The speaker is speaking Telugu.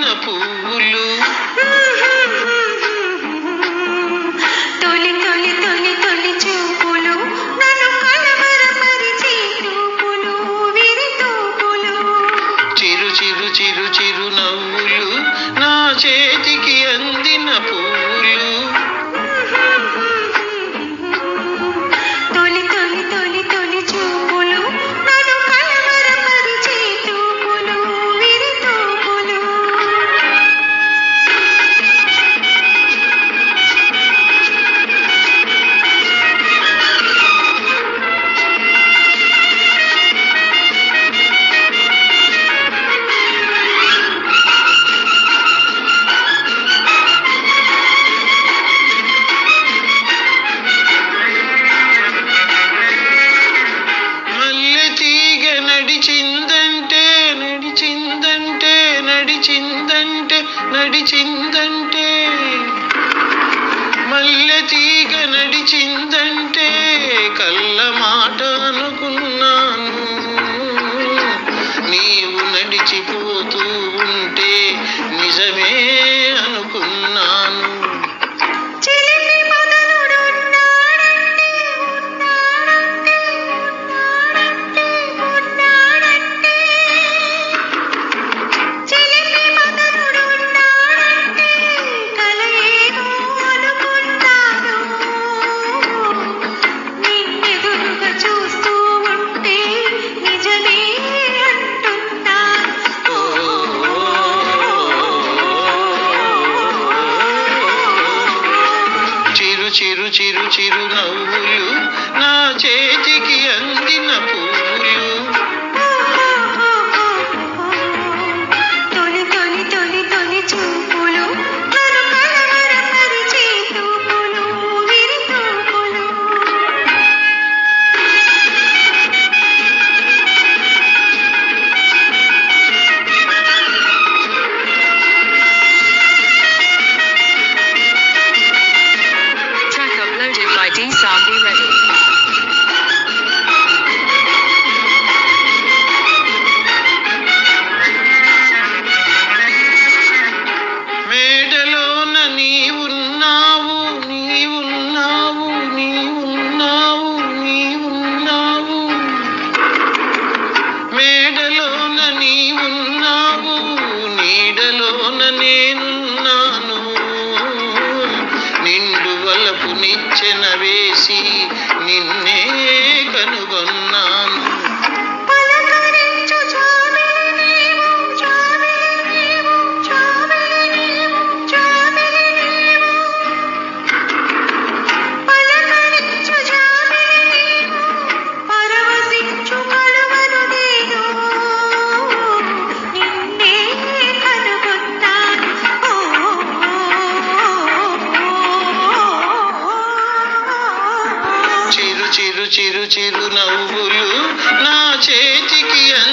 అందిన పువ్వులు నడిచిందంటే నడిచిందంటే నడిచిందంటే నడిచిందంటే. మల్లె తీగ నడిచిందంటే కళ్ళ మాట అనుకున్నాను. నీవు నడిచిపోతూ ఉంటే నిజమే Ensemble నిచ్చెన వేసి నిన్నే చిరు చిరు నవ్వులు నా చేతికి అంది